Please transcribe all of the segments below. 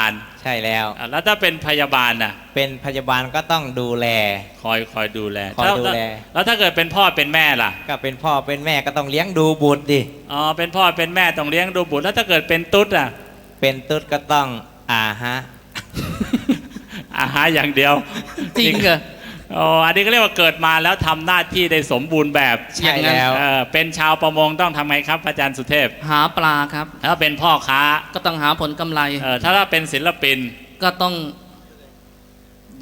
อ่านใช่แล้ว อะแล้วถ้าเป็นพยาบาลน่ะ เป็นพยาบาลก็ต้องดูแล คอยคอยดูแลคอยดูแลแล้วถ้าเกิดเป็นพ่อเป็นแม่ล่ะก็เป็นพ่อเป็นแม่ก็ต้องเลี้ยงดูบุตรดิอ๋อเป็นพ่อเป็นแม่ต้องเลี้ยงดูบุตรแล้วถ้าเกิดเป็นตุ๊ดอะ เป็นตุ๊ดก็ต้องอาฮะ อาหารอย่างเดียวจริงเหรอ อ๋ออันนี้ก็เรียกว่าเกิดมาแล้วทำหน้าที่ได้สมบูรณ์แบบใช่แล้วเออเป็นชาวประมงต้องทำไงครับอาจารย์สุเทพ หาปลาครับ ถ้าเป็นพ่อค้าก็ต้องหาผลกำไรเออถ้าเป็นศิลปินก็ต้อง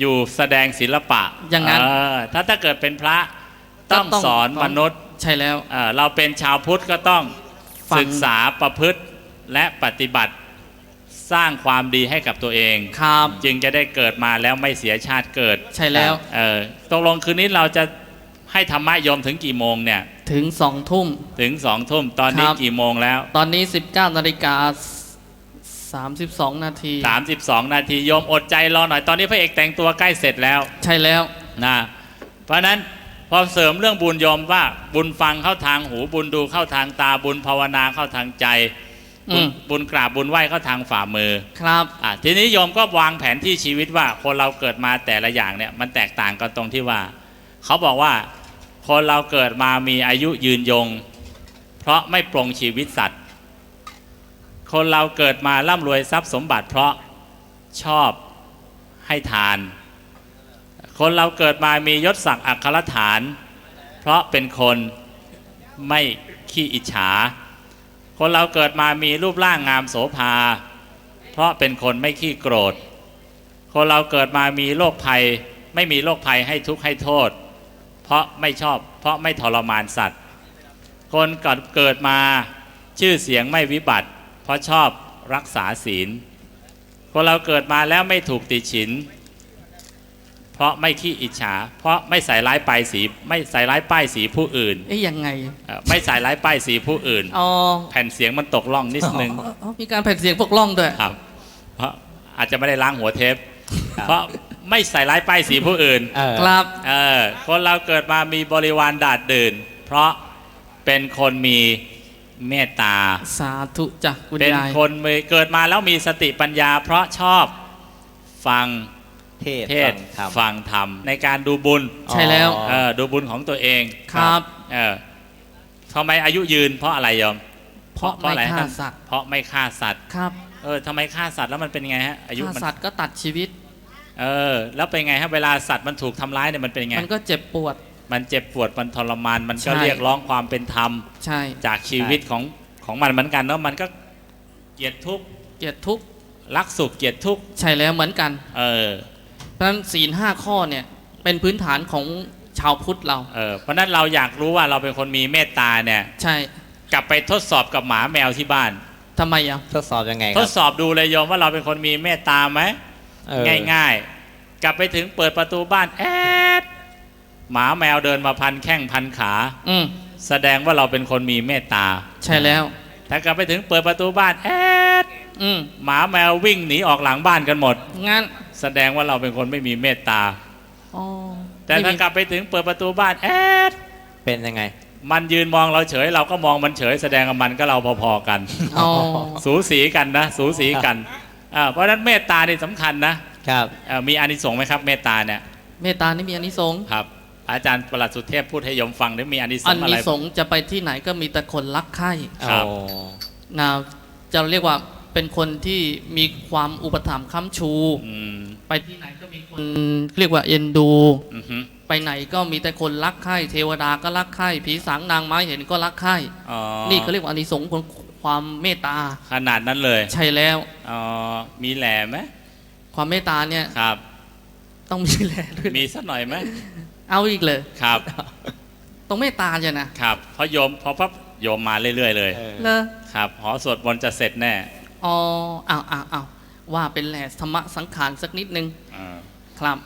อยู่แสดงศิลปะอย่างนั้นเถ้าถ้าเกิดเป็นพระต้องก็ต้องสอนมนุษย์ใช่แล้วเอ่อเราเป็นชาวพุทธก็ต้องฟังศึกษาประพฤติและปฏิบัติ สร้างความดีให้กับตัวเองครับ จึงจะได้เกิดมาแล้วไม่เสียชาติเกิดใช่แล้ว เออตกลงคืนนี้เราจะให้ธรรมะโยมถึงกี่โมงเนี่ย ถึงสองทุ่ม ถึงสองทุ่มตอนนี้ครับ กี่โมงแล้ว ตอนนี้ 19นาฬิกา32 นาที 32 นาทีโยมอดใจรอหน่อยตอนนี้พระเอกแต่งตัวใกล้เสร็จแล้วใช่แล้ว นะเพราะฉะนั้นพอเสริมเรื่องบุญโยมว่าบุญฟังเข้าทางหูบุญดูเข้าทางตาบุญภาวนาเข้าทางใจ บุญอืมบุญกราบบุญไหว้เข้าทางฝ่ามือครับอะทีนี้โยมก็วางแผนที่ชีวิตว่าคนเราเกิดมาแต่ละอย่างเนี่ยมันแตกต่างกันตรงที่ว่า เขาบอกว่าคนเราเกิดมามีอายุยืนยง เพราะไม่ปรงชีวิตสัตว์ คนเราเกิดมาร่ำรวยทรัพย์สมบัติ เพราะชอบให้ทาน คนเราเกิดมามียศศักดิ์อัครฐาน เพราะเป็นคนไม่ขี้อิจฉา คนเราเกิดมามีรูปร่างงามโสภา เพราะเป็นคนไม่ขี้โกรธ คนเราเกิดมามีโรคภัย ไม่มีโรคภัยให้ทุกข์ให้โทษ เพราะไม่ชอบเพราะไม่ทรมานสัตว์ คนเกิดมาชื่อเสียงไม่วิบัติ เพราะชอบรักษาศีล คนเราเกิดมาแล้วไม่ถูกติฉิน เพราะไม่ขี้อิจฉา เพราะไม่ใส่ร้ายป้ายสี ไม่ใส่ร้ายป้ายสีผู้อื่นเอ๊ยยังไงเอ่อไม่ใส่ร้ายป้ายสีผู้อื่น อ๋อแผ่นเสียงมันตกล่องนิดนึงอ๋ออ๋อมีการแผ่นเสียงพวกล่องด้วย ครับ เพราะอาจจะไม่ได้ล้างหัวเทป เพราะไม่ใส่ร้ายป้ายสีผู้อื่น เออ ครับ เออคนเราเกิดมามีบริวารดาดดื่น เพราะเป็นคนมีเมตตา สาธุจ้ะคุณเป็นยาย คนมีเกิดมาแล้วมีสติปัญญา เพราะชอบฟัง เทศเทศฟังธรรม ฟังธรรม ในการดูบุญใช่แล้วอ๋อเออดูบุญของตัวเองครับ เออทำไมอายุยืน เพราะอะไรโยมเพราะไม่ออฆ่าท่นสัตว์เพราะไม่ฆ่าสัตว์ครับเออทำไมฆ่าสัตว์แล้วมันเป็นไงฮะอายุฆ่ามันสัตว์ก็ตัดชีวิต เออ แล้วเป็นไงฮะเวลาสัตว์มันถูกทำร้ายเนี่ยมันเป็นไง มันก็เจ็บปวด มันเจ็บปวดมันทรมาน มันก็ใช่ เรียกร้องความเป็นธรรม ใช่จากชีวิตของของมันเหมือนกันเนาะมันก็เกลียดทุกข์เกลียดทุกข์รักสุขเกลียดทุกข์ใช่แล้วเหมือนกัน เออ เพราะฉะนั้นศีลห้าข้อเนี่ยเป็นพื้นฐานของชาวพุทธเรา เออเพราะฉะนั้นเราอยากรู้ว่าเราเป็นคนมีเมตตาเนี่ย ใช่กลับไปทดสอบกับหมาแมวที่บ้าน ทำไมอะทดสอบยังไงคทรัดสอบดูเลยโยมว่าเราเป็นคนมีเมตตาไหม เออง่ายๆ กลับไปถึงเปิดประตูบ้านแอดหมาแมวเดินมาพันแข้งพันขา อืมแสดงว่าเราเป็นคนมีเมตตา ใช่แล้ว ถ้ากลับไปถึงเปิดประตูบ้านแอดอืมหมาแมววิ่งหนีออกหลังบ้านกันหมด งั้น แสดงว่าเราเป็นคนไม่มีเมตตา อ๋อแต่ไม่ถ้ามีกลับไปถึงเปิดประตูบ้านแอดเป็นยังไง มันยืนมองเราเฉย เราก็มองมันเฉย แสดงว่ามันก็เราพอๆกัน อ๋อ สูสีกันนะ สูสีกันอ่าเพราะฉะนั้นเมตตานี่สำคัญนะครับเอ่อมีอานิสงส์ไหมครับ เมตตาเนี่ยเมตตานี่มีอานิสงส์ครับ อาจารย์ประหลัดสุเทพพูดให้โยมฟังได้มีอานิสอางส์อะนิไรสงส์จะไปที่ไหนก็มีแต่คนรักใคร่ครับโอ้นะจะเรียกว่าเป็นคนที่มีความอุปถัมภ์ค้ำชู อืม ไปที่ไหนก็มีคนเรียกว่าเอ็นดูอือฮึไปไหนก็มีแต่คนรักใคร่เทวดาก็รักใคร่ผีสางนางไม้เห็นก็รักใคร่อ๋อนี่เขาเรียกว่าอานิสงส์ของความเมตตาขนาดนั้นเลย ใช่แล้วอ๋อมีแหลมไหมความเมตตาเนี่ยครับ ต้องมีแลด้วยมีสักหน่อยไหมเอาอีกเลยครับต้องเมตตาเนี่ยนะครับเพราะโยมพอปั๊บโยมมาเรื่อยๆเลยเออเลอครับหอสวดมนต์จะเสร็จแน่อ๋ออ้าวอ้าวอ้าว ว่าเป็นแหล่ธรรมะสังขารสักนิดนึงอ่าครับ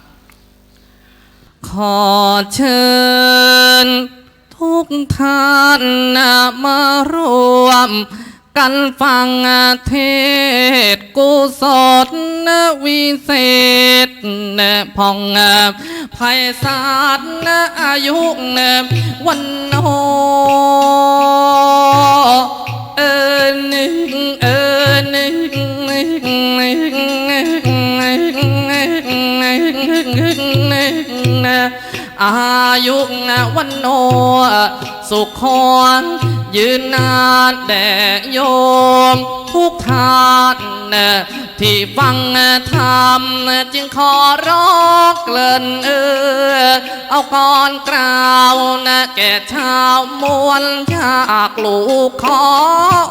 ขอเชิญ ทุกท่านนะมารวม กันฟังเทศน์กุศลวิเศษพองภัยศาสตร์อายุวันโน อายุนะวันโนสุขอน ยืนนานแด่โยม ทุกท่านที่ฟังธรรมจึงขอร้องเกลิ่นเออเอาก่อนกล่าวนะแก่ชาวมวลอยากลูกขอ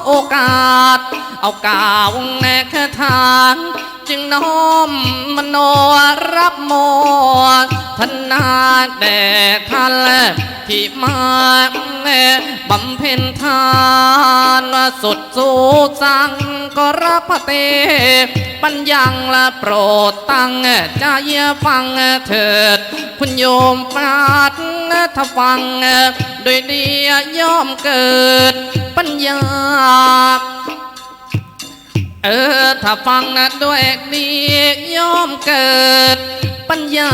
โอกาส เอากล่าวแน่แค่ทานจึ งน้อมมโนรับโมทนาแด่ท่านที่มาบำเพ็ญทานสุดสู้สังก็รับพระเตปัญญังละโปรดตั้งใจฟังเถิด คุณโยมปราดถ้าฟังโดยดีย่อมเกิดปัญญา เออ ถ้าฟังนะด้วยดีย่อมเกิด ปัญญา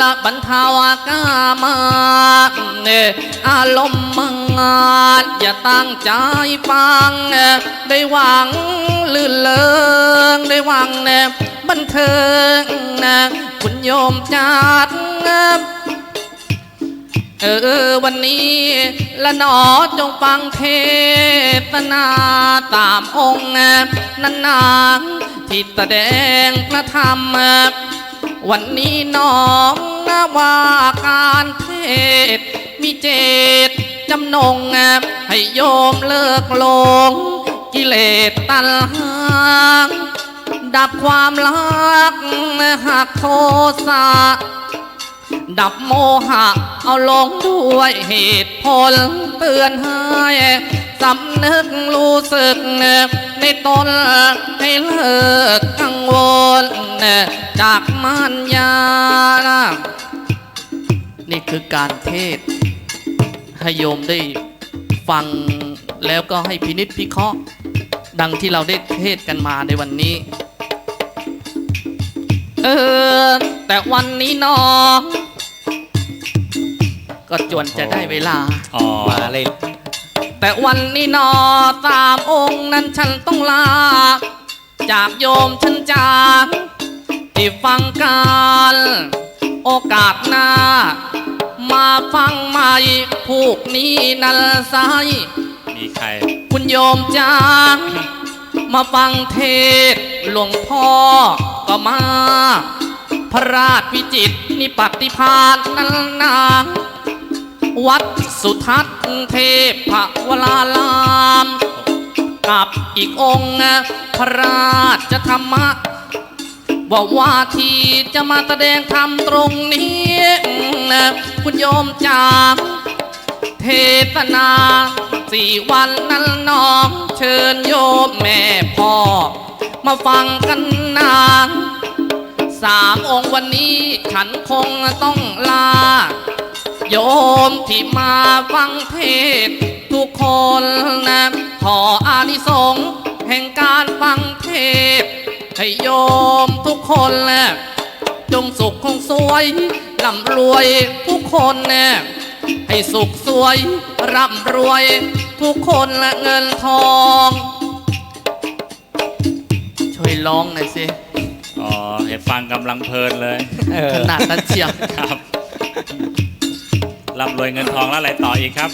ละบรรเทาอากามาเนออารมณ์มังงานอย่าตั้งใจฟัง ได้หวังลื่นเลิงได้หวังเนอบันเทิงนะคุณโยมจัด เออวันนี้ละหนอจงฟังเทศนาตามองค์นันนางที่แสดงพระธรรม วันนี้น้องว่าการเทศมีเจตจำนงให้โยมเลิกหลง กิเลสตัณหาดับความรักหักโทสะ ดับโมหะ เอาลงด้วยเหตุผลเตือนให้สำนึกรู้สึกในตนให้เลิกกังวลจากมารยา นี่คือการเทศ ให้โยมได้ฟังแล้วก็ให้พินิษพิเคราะห์ ดังที่เราได้เทศกันมาในวันนี้ เออแต่วันนี้น้อง ก็จวนจะได้เวลา อ๋อมาเลยแต่วันนี้นอสามองค์นั้นฉันต้องลา จากโยมฉันจากที่ฟังการโอกาสหน้า มาฟังใหม่พวกนี้นั่นไซมีใคร คุณโยมจางมาฟังเทศน์หลวงพ่อก็มา พระราชพิจิตรนิปฏิพานนันนาง วัดสุทัศน์เทพพระวลาลาม กับอีกองค์พระราชธรรมะบอกว่าที่จะมาแสดงธรรมตรงนี้นะคุณโยมจางเทศนาสี่วันนั้นน้อง เชิญโยมแม่พ่อ มาฟังกันนานสามองค์วันนี้ฉันคงต้องลา โยมที่มาฟังเทศน์ทุกคนนะขออานิสงส์แห่งการฟังเทศน์ให้โยมทุกคนนะจงสุขคงสวยร่ำรวยทุกคนนะให้สุขสวยร่ำรวยทุกคนและเงินทอง ช่วยร้องหน่อยสิอ๋อเห็นฟังกำลังเพลินเลยเออขนาดนั้นเชียว ครับ ร่ำรวยเงินทองแล้วอะไรต่ออีกครับ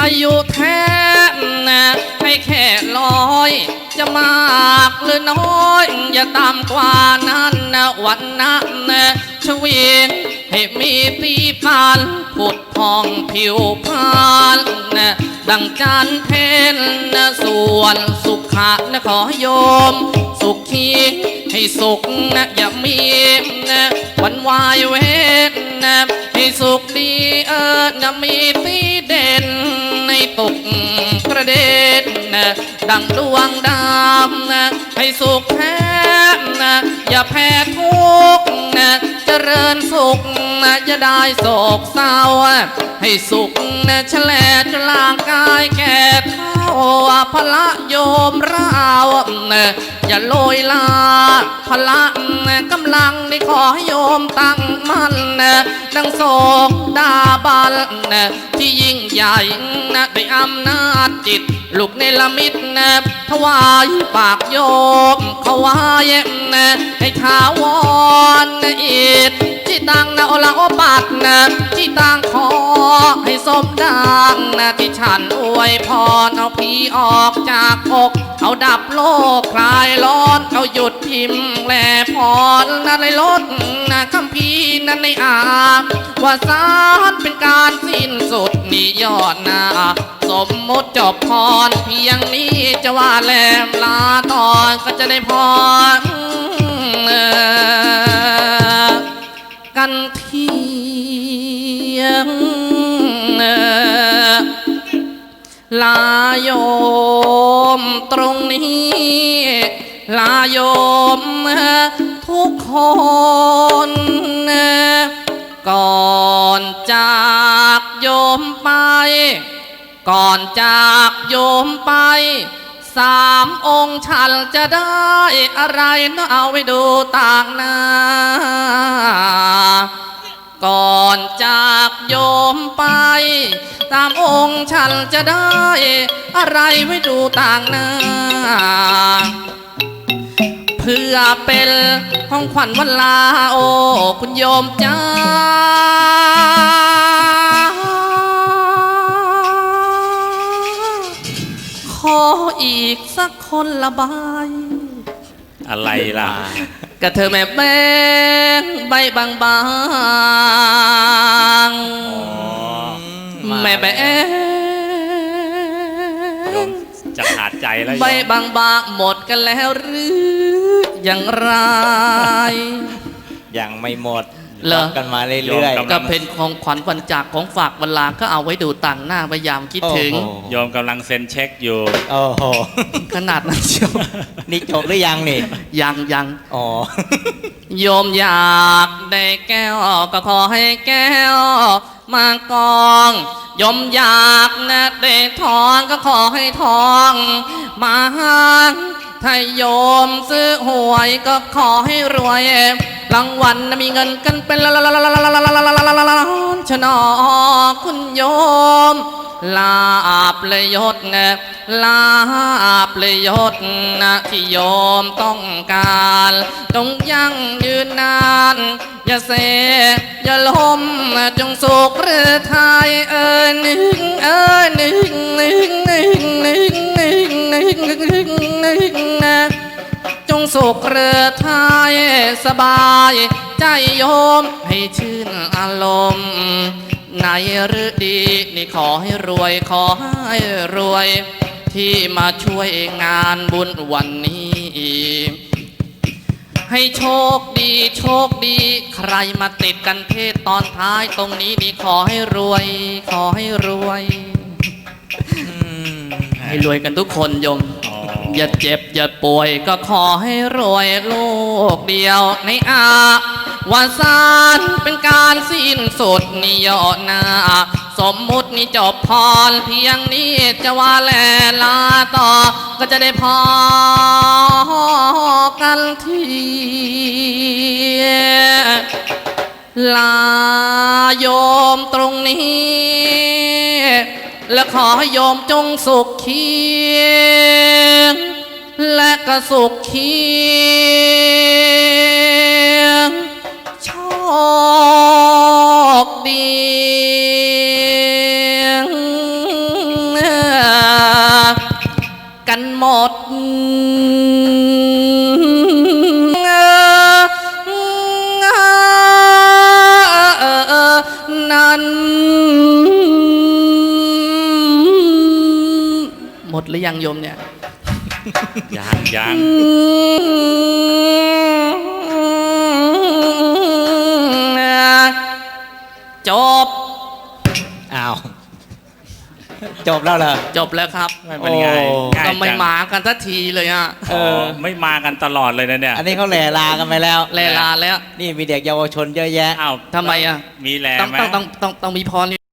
อายุแท้นะให้แค่ร้อย จะมากหรือน้อย อย่าต่ำกว่านั้นนะวันนั้นนะชวีนให้มีตีพันผุดพองผิวพานนะดังจันเพนนะส่วนสุขะนะขอโยม สุขี ให้สุขนะอย่ามีนะวันวายเวทนะให้สุขดีเออนะมีตีเด่นในตกกระเด็นนะดังดวงดาวนะให้สุขแท้นะอย่าแพ้ทุกนะเจริญสุขนะอย่าได้โศกเศร้า ให้สุขนะแฉลจนลางกายแก่ พละโยมราวอย่าโลยลาพละกำลังนี่ขอให้โยมตั้งมั่นดังโศกดาบันที่ยิ่งใหญ่ด้วยอำนาจจิต ลูกในละมิดถวายปากโยมเขาวายให้ท้าวรอีดที่ตั้งนะโอละโอปัดนะที่ตั้ง ให้สมดังนะที่ฉันอวยพรเอาผีออกจากอกเอาดับโลกคลายร้อนเอาหยุดพิมพ์แลพรนะในรถนะคำพีนั้นในอาว่าสารเป็นการสิ้นสุดนิยอดนาสมมติจบพรเพียงนี้จะว่าแลมลาต่อก็จะได้พรกันเทียง ลาโยมตรงนี้ ลาโยมทุกคน ก่อนจากโยมไป ก่อนจากโยมไป สามองค์ฉันจะได้อะไรนะเอาไว้ดูต่างหน้า ก่อนจากโยมไป ตามองค์ฉันจะได้ อะไรไว้ดูต่างหน้า เพื่อเป็นของขวัญวันลาโอ คุณโยมจ้าขออีกสักคนละใบ อะไรล่ะ กระเธอแม่แบงใบบางบางอ๋อแม่แบโยงมจะขาดใจแล้วโยใบมบางบางหมดกันแล้วหรืออย่างไร ยังไม่หมด เหรอรับกันมาเรื่อยก็เป็นของขวัญวันจากของฝากวันลาก็เอาไว้ดูต่างหน้าพยายามคิดโอ้โหถึง โยมกำลังเซ็นเช็คอยู่ๆโอ้โห ขนาดนั้นเชียวนี่จบหรือยังนี่ ยังยังอ๋อ โยมอยากได้แก้วก็ขอให้แก้ว มากองยมอยากนะได้ทองก็ขอให้ทอง มาถ้าโยมซื้อหวยก็ขอให้รวยรางวัลมีเงินกันเป็นล้านชะ ชนอคุณโยม ลาบเลยยศนะลาบเลยยศนะที่โยมต้องการต้องยั่งยืนนาน อย่าเสอย่าล้มจงสุขหรือไทยเออหนึ่งเออหนึ่งหนึ่งหนึ่งหนึ่งหนึ่งหนึ่งหนึ่งหนึ่งหนึ่งนะ จงสุขเรือไทยสบาย ใจโยมให้ชื่นอารมณ์ในฤดีนี่ขอให้รวยขอให้รวย ที่มาช่วยงานบุญวันนี้ ให้โชคดีโชคดี ใครมาติดกันเทศตอนท้ายตรงนี้นี่ขอให้รวย ขอให้รวย ให้รวยกันทุกคนโยมอ๋อ อย่าเจ็บอย่าป่วยก็ขอให้รวยโลกเดียวในอาวาสานเป็นการสิ้นสุดนิยอนาสมมุตินี่จบพรเพียงนี้จะว่าแลลาต่อ ก็จะได้พอกันทีลาโยมตรงนี้และขอให้โยมจงสุขเคียง สุขเคียงโชคดีกันหมดนั้นหมดหรือยังโยมเนี่ย ยังยังจบ อ้าว จบแล้วเหรอ จบแล้วครับไม่เป็นไงโอ้ง่ายก็ไม่จังมากันสักทีเลยอะเออ ไม่มากันตลอดเลยนะเนี่ยอันนี้เขาแหล่ลากันไปแล้วเลลาแล้วนี่มีเด็กเยาวชนเยอะแยะ อ้าวทำไมอะมีแลต้องไหมต้องต้องต้องต้องมีพร